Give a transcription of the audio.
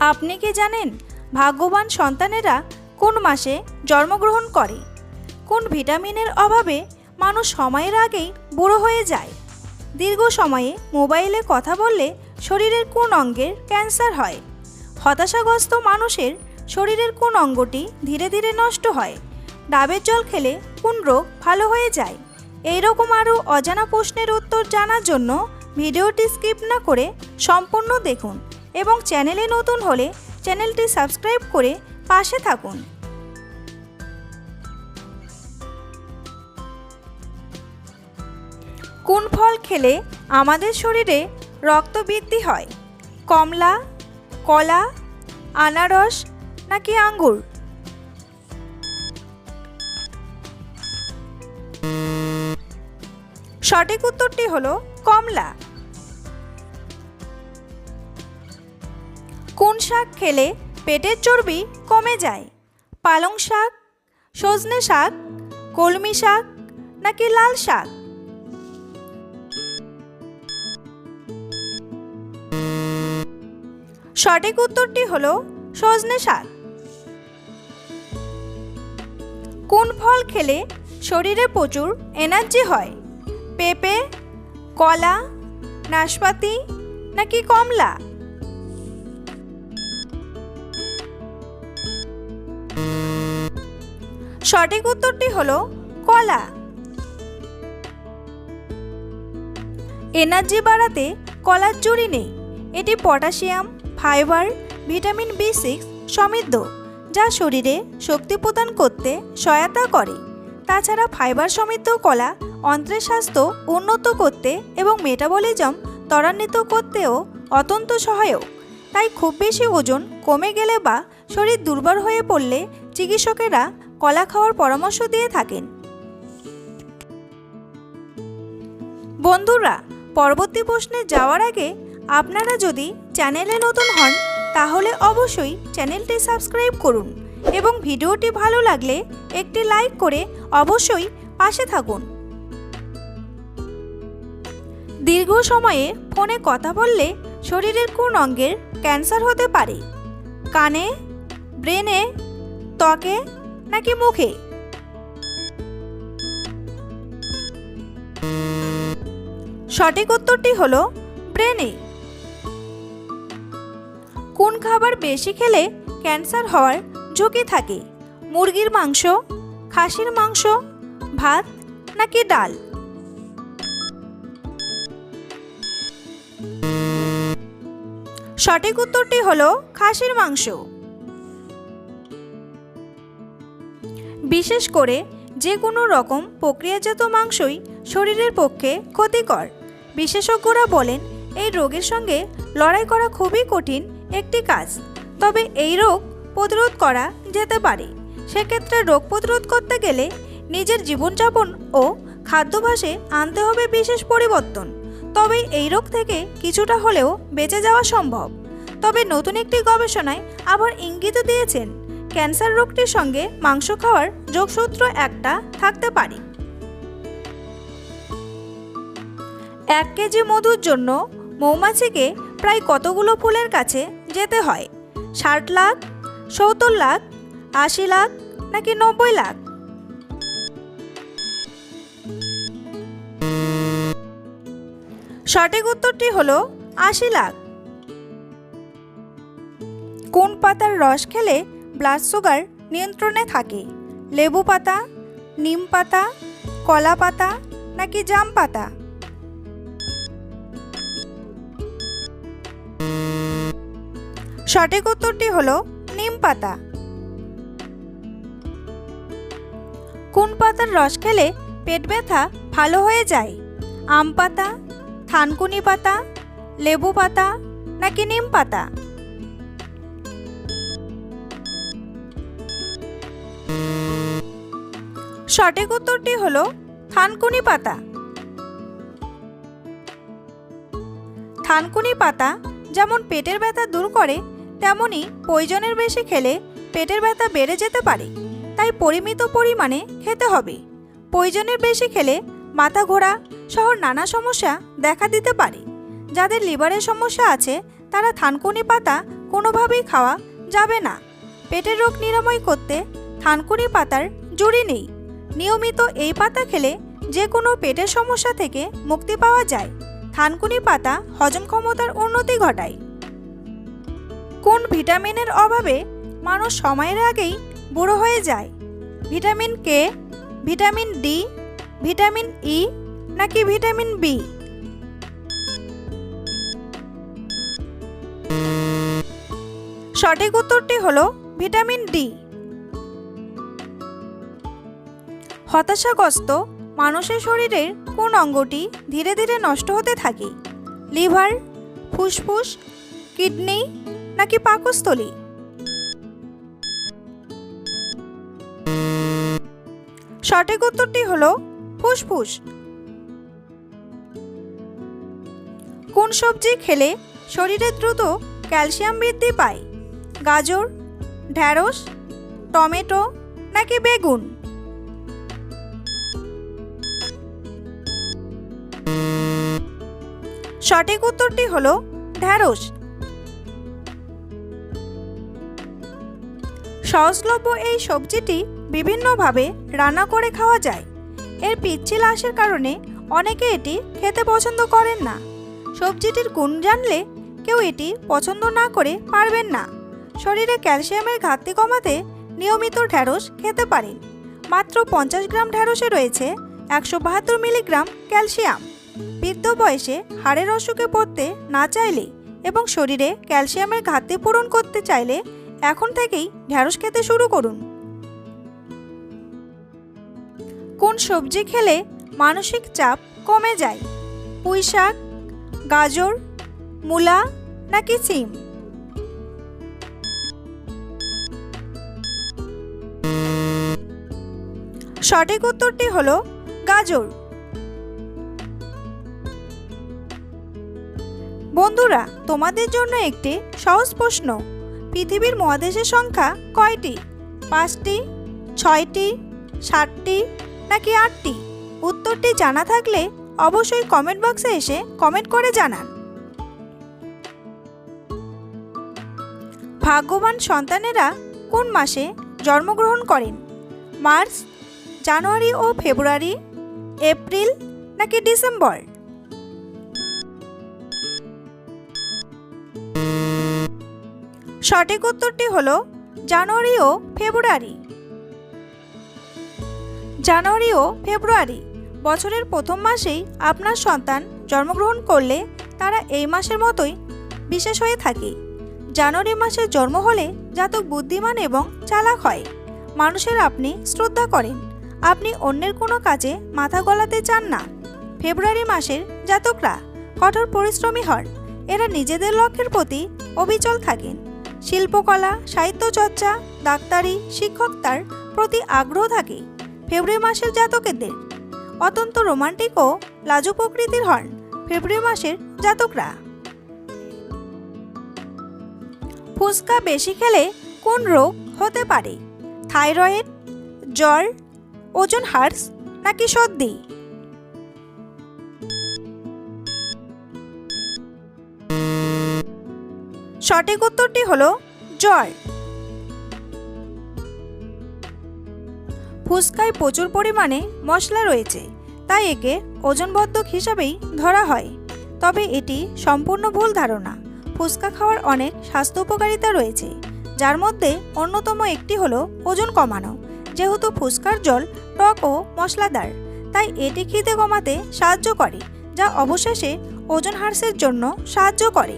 আপনি কি জানেন ভাগ্যবান সন্তানেরা কোন মাসে জন্মগ্রহণ করে? কোন ভিটামিনের অভাবে মানুষ সময়ের আগেই বুড়ো হয়ে যায়? দীর্ঘ সময়ে মোবাইলে কথা বললে শরীরের কোন অঙ্গের ক্যান্সার হয়? হতাশাগ্রস্ত মানুষের শরীরের কোন অঙ্গটি ধীরে ধীরে নষ্ট হয়? ডাবের জল খেলে কোন রোগ ভালো হয়ে যায়? এই রকম আরও অজানা প্রশ্নের উত্তর জানার জন্য ভিডিওটি স্কিপ না করে সম্পূর্ণ দেখুন। এবং চ্যানেলে নতুন হলে চ্যানেলটি সাবস্ক্রাইব করে পাশে থাকুন। কোন ফল খেলে আমাদের শরীরে রক্ত বৃদ্ধি হয়? কমলা, কলা, আনারস নাকি আঙ্গুর? সঠিক উত্তরটি হলো কমলা। কোন শাক খেলে পেটের চর্বি কমে যায়। পালং শাক, সজনে শাক, কলমি শাক নাকি লাল শাক? সঠিক উত্তরটি হল সজনে শাক। কোন ফল খেলে শরীরে প্রচুর এনার্জি হয়? পেঁপে, কলা, নাশপাতি নাকি কমলা? সঠিক উত্তরটি হলো কলা। এনার্জি বাড়াতে কলার জুড়ি নেই। এটি potassium, fibre, vitamin B six সমৃদ্ধ, যা শরীরে শক্তি প্রদান করতে সহায়তা করে। তাছাড়া ফাইবার সমৃদ্ধ কলা অন্ত্রের স্বাস্থ্য উন্নত করতে এবং মেটাবলিজম ত্বরান্বিত করতেও অত্যন্ত সহায়ক। তাই খুব বেশি ওজন কমে গেলে বা শরীর দুর্বল হয়ে পড়লে চিকিৎসকেরা কলা খাওয়ার পরামর্শ দিয়ে থাকেন। বন্ধুরা, পরবর্তী প্রশ্নে যাওয়ার আগে আপনারা যদি চ্যানেলে নতুন হন, তাহলে অবশ্যই চ্যানেলটি সাবস্ক্রাইব করুন এবং ভিডিওটি ভালো লাগলে একটি লাইক করে অবশ্যই পাশে থাকুন। দীর্ঘ সময়ে ফোনে কথা বললে শরীরের কোন অঙ্গের ক্যান্সার হতে পারে? কানে? ব্রেনে? ত্বকে? নাকি মুখে? সঠিক উত্তরটি হল ব্রেনে। কোন খাবার বেশি খেলে ক্যান্সার হওয়ার ঝুঁকি থাকে? মুরগির মাংস, খাসির মাংস, ভাত নাকি ডাল? সঠিক উত্তরটি হলো খাসির মাংস। বিশেষ করে যে কোনো রকম প্রক্রিয়াজাত মাংসই শরীরের পক্ষে ক্ষতিকর। বিশেষজ্ঞরা বলেন, এই রোগের সঙ্গে লড়াই করা খুবই কঠিন একটি কাজ। তবে এই রোগ প্রতিরোধ করা যেতে পারে। সেক্ষেত্রে রোগ প্রতিরোধ করতে গেলে নিজের জীবনযাপন ও খাদ্যাভ্যাসে আনতে হবে বিশেষ পরিবর্তন। তবে এই রোগ থেকে কিছুটা হলেও বেঁচে যাওয়া সম্ভব। তবে নতুন একটি গবেষণায় আবার ইঙ্গিত দিয়েছেন ক্যান্সার রোগটির সঙ্গে মাংস খাওয়ার যোগসূত্র একটা থাকতে পারে। এক কেজি মধুর জন্য মৌমাছিকে প্রায় কতগুলো ফুলের কাছে যেতে হয়? ষাট লাখ, সত্তর লাখ, আশি লাখ, নাকি নব্বই লাখ? সঠিক উত্তরটি হল আশি লাখ। কোন পাতার রস খেলে ব্লাড সুগার নিয়ন্ত্রণে থাকে। লেবু পাতা, নিম পাতা, কলা পাতা নাকি জাম পাতা? সঠিক উত্তরটি হলো নিম পাতা। কোন পাতার রস খেলে পেট ব্যথা ভালো হয়ে যায়? আম পাতা, থানকুনি পাতা, লেবু পাতা নাকি নিম পাতা? সঠিক উত্তরটি হলো থানকুনি পাতা। থানকুনি পাতা যেমন পেটের ব্যথা দূর করে, তেমনি প্রয়োজনের বেশি খেলে পেটের ব্যথা বেড়ে যেতে পারে, তাই পরিমিত পরিমাণে খেতে হবে। প্রয়োজনের বেশি খেলে মাথা ঘোরা সহ নানা সমস্যা দেখা দিতে পারে। যাদের লিভারের সমস্যা আছে, তারা থানকুনি পাতা কোনোভাবেই খাওয়া যাবে না। পেটের রোগ নিরাময় করতে থানকুনি পাতার জুড়ি নেই। নিয়মিত এই পাতা খেলে যে কোনো পেটের সমস্যা থেকে মুক্তি পাওয়া যায়। থানকুনি পাতা হজম ক্ষমতার উন্নতি ঘটায়। কোন ভিটামিনের অভাবে মানুষ সময়ের আগেই বুড়ো হয়ে যায়? Vitamin K vitamin D vitamin E নাকি ভিটামিন বি সঠিক উত্তরটি হলো ভিটামিন ডি হতাশাগ্রস্ত মানুষের শরীরের কোন অঙ্গটি ধীরে ধীরে নষ্ট হতে থাকে? লিভার, ফুসফুস, কিডনি নাকি পাকস্থলী? সঠিক উত্তরটি হলো ফুসফুস। কোন সবজি খেলে শরীরে দ্রুত ক্যালসিয়াম বৃদ্ধি পায়? গাজর ঢ্যাঁড়স টমেটো নাকি বেগুন? সঠিক উত্তরটি হলো ঢ্যাঁড়স। সহজলভ্য এই সবজিটি বিভিন্নভাবে রান্না করে খাওয়া যায়। এর পিচ্ছিল আঁশের কারণে অনেকে এটি খেতে পছন্দ করেন না। সবজিটির গুণ জানলে কেউ এটি পছন্দ না করে পারবেন না। শরীরে ক্যালসিয়ামের ঘাটতি কমাতে নিয়মিত ঢ্যাঁড়স খেতে পারেন। মাত্র পঞ্চাশ গ্রাম ঢ্যাঁড়সে রয়েছে একশো বাহাত্তর মিলিগ্রাম ক্যালসিয়াম। বৃদ্ধ বয়সে হাড়ের অসুখে পড়তে না চাইলে এবং শরীরে ক্যালসিয়ামের ঘাটতি পূরণ করতে চাইলে এখন থেকেই ঢ্যাঁড়স খেতে শুরু করুন। কোন সবজি খেলে মানসিক চাপ কমে যায়? পুঁই শাক গাজর, মূলা নাকি সিম? সঠিক উত্তরটি হলো গাজর। বন্ধুরা, তোমাদের জন্য একটি সহজ প্রশ্ন। পৃথিবীর মহাদেশের সংখ্যা কয়টি? পাঁচটি, ছয়টি, সাতটি, নাকি আটটি? উত্তরটি জানা থাকলে অবশ্যই কমেন্ট বক্সে এসে কমেন্ট করে জানান। ভাগ্যবান সন্তানেরা কোন মাসে জন্মগ্রহণ করেন? মার্চ, জানুয়ারি ও ফেব্রুয়ারি, এপ্রিল, নাকি ডিসেম্বর? সঠিক উত্তরটি হলো জানুয়ারি ও ফেব্রুয়ারি। জানুয়ারি ও ফেব্রুয়ারি বছরের প্রথম মাসেই আপনার সন্তান জন্মগ্রহণ করলে তারা এই মাসের মতোই বিশেষ হয়ে থাকে। জানুয়ারি মাসে জন্ম হলে জাতক বুদ্ধিমান এবং চালাক হয়। মানুষের আপনি শ্রদ্ধা করেন। আপনি অন্যের কোনো কাজে মাথা গলাতে চান না। ফেব্রুয়ারি মাসের জাতকরা কঠোর পরিশ্রমী হন। এরা নিজেদের লক্ষ্যের প্রতি অবিচল থাকেন। শিল্পকলা সাহিত্য চর্চা ডাক্তারি শিক্ষকতার প্রতি আগ্রহ থাকে। ফেব্রুয়ারি মাসের জাতকেদের অত্যন্ত রোমান্টিক ও লাজুক প্রকৃতির হন ফেব্রুয়ারি মাসের জাতকরা। ফুচকা বেশি খেলে কোন রোগ হতে পারে? থাইরয়েড, জ্বর, ওজন হার্স নাকি সর্দি? সঠিক উত্তরটি হলো জ্বর ফুচকায় প্রচুর পরিমাণে মশলা রয়েছে, তাই একে ওজনবর্ধক হিসাবেই ধরা হয়। তবে এটি সম্পূর্ণ ভুল ধারণা। ফুচকা খাওয়ার অনেক স্বাস্থ্য উপকারিতা রয়েছে, যার মধ্যে অন্যতম একটি হলো ওজন কমানো। যেহেতু ফুচকার জল টক ও মশলাদার, তাই এটি খিদে কমাতে সাহায্য করে, যা অবশেষে ওজন হ্রাসের জন্য সাহায্য করে।